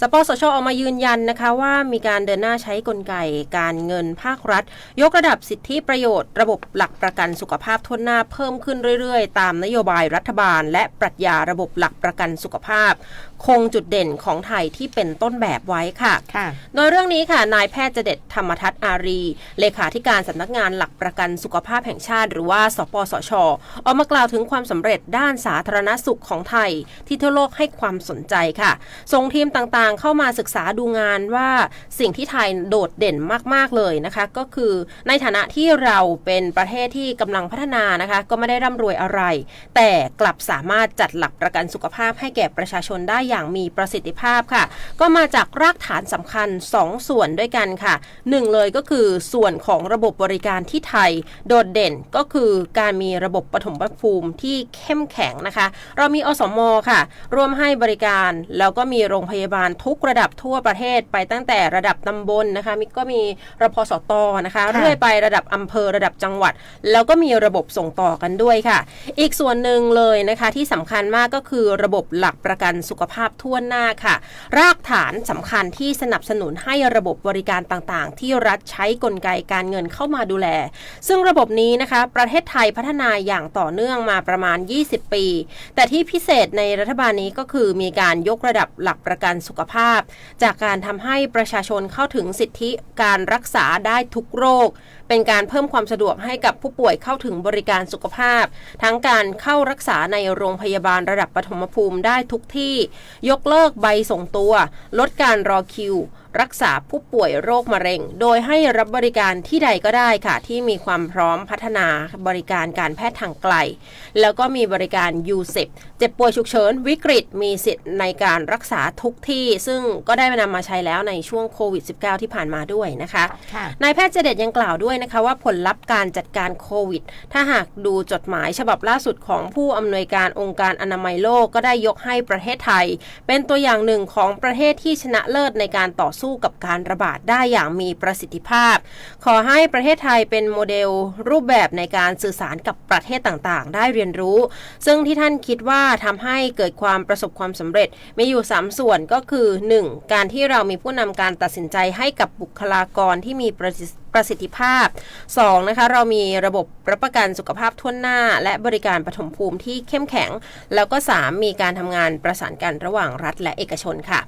สปสชออกมายืนยันนะคะว่ามีการเดินหน้าใช้กลไกการเงินภาครัฐ ยกระดับสิทธิประโยชน์ ระบบหลักประกันสุขภาพทุนหน้าเพิ่มขึ้นเรื่อยๆ ตามนโยบายรัฐบาล และปรัชญาระบบหลักประกันสุขภาพคงจุดเด่นของไทยที่เป็นต้นแบบไว้ค่ะค่ะโดยเรื่องนี้ค่ะ นายแพทย์เจเด็ดธรรมทัศน์อารี เลขาธิการสำนักงานหลักประกันสุขภาพแห่งชาติ หรือว่า สปสช ออกมากล่าวถึงความสำเร็จด้านสาธารณสุขของไทย ที่ทั่วโลกให้ความสนใจค่ะ ส่งทีมต่างๆ เข้ามาศึกษาดูงานว่าสิ่งที่ไทยโดดเด่นมากๆเลยนะคะ ก็คือในฐานะที่เราเป็นประเทศที่กำลังพัฒนานะคะ ก็ไม่ได้ร่ำรวยอะไร แต่กลับสามารถจัดหลักประกันสุขภาพให้แก่ประชาชนได้อย่างมีประสิทธิภาพค่ะ ก็มาจากรากฐานสำคัญ 2 ส่วนด้วยกันค่ะหนึ่งเลยก็คือส่วนของระบบบริการที่ไทย โดดเด่นก็คือการมีระบบปฐมภูมิที่เข้มแข็งนะคะ เรามีอสมค่ะ ร่วมให้บริการแล้วก็มีโรงพยาบาลทุกระดับทั่วประเทศไปตั้งแต่ระดับตำบลนะคะมีก็มีรพสตนะคะค่ะเรื่อยไประดับอำเภอระดับจังหวัด แล้วก็มีระบบส่งต่อกันด้วยค่ะ อีกส่วนหนึ่งเลยนะคะที่สำคัญมากก็คือระบบหลักประกันสุขภภาพทั่วหน้าค่ะ รากฐานสำคัญที่สนับสนุนให้ระบบบริการต่างๆ ที่รัฐใช้กลไกการเงินเข้ามาดูแล ซึ่งระบบนี้นะคะ ประเทศไทยพัฒนาอย่างต่อเนื่องมาประมาณ 20 ปี แต่ที่พิเศษในรัฐบาลนี้ก็คือมีการยกระดับหลักประกันสุขภาพ จากการทำให้ประชาชนเข้าถึงสิทธิการรักษาได้ทุกโรคเป็นการเพิ่มความสะดวกให้กับผู้ป่วยเข้าถึงบริการสุขภาพ ทั้งการเข้ารักษาในโรงพยาบาลระดับปฐมภูมิได้ทุกที่ ยกเลิกใบส่งตัว ลดการรอคิว รักษาผู้ป่วยโรคมะเร็ง โดยให้รับบริการที่ใดก็ได้ค่ะ ที่มีความพร้อมพัฒนาบริการการแพทย์ทางไกล แล้วก็มีบริการยูเซปเจ็บป่วยฉุกเฉินวิกฤต มีสิทธิ์ในการรักษาทุกที่ ซึ่งก็ได้นำมาใช้แล้วในช่วงโควิด -19 ที่ผ่านมาด้วยนะคะค่ะนายแพทย์เจเดตยังกล่าวด้วยนะคะว่าผลลัพธ์การจัดการโควิด ถ้าหากดูจดหมายฉบับล่าสุดของผู้อำนวยการองค์การอนามัยโลกก็ได้ยกให้ประเทศไทย เป็นตัวอย่างหนึ่งของประเทศที่ชนะเลิศในการต่อสู้กับการระบาดได้อย่างมีประสิทธิภาพ ขอให้ประเทศไทยเป็นโมเดลรูปแบบในการสื่อสารกับประเทศต่างๆ ได้เรียนรู้ ซึ่งที่ท่านคิดว่าทำให้เกิดความประสบความสำเร็จมีอยู่ 3 ส่วนก็คือ 1. การที่เรามีผู้นำการตัดสินใจให้กับบุคลากรที่มีประสิทธิประสิทธิภาพ 2. นะคะ เรามีระบบรับประกันสุขภาพทั่วหน้า และบริการปฐมภูมิที่เข้มแข็ง แล้วก็ 3. มีการทำงานประสานกันระหว่างรัฐและเอกชนค่ะ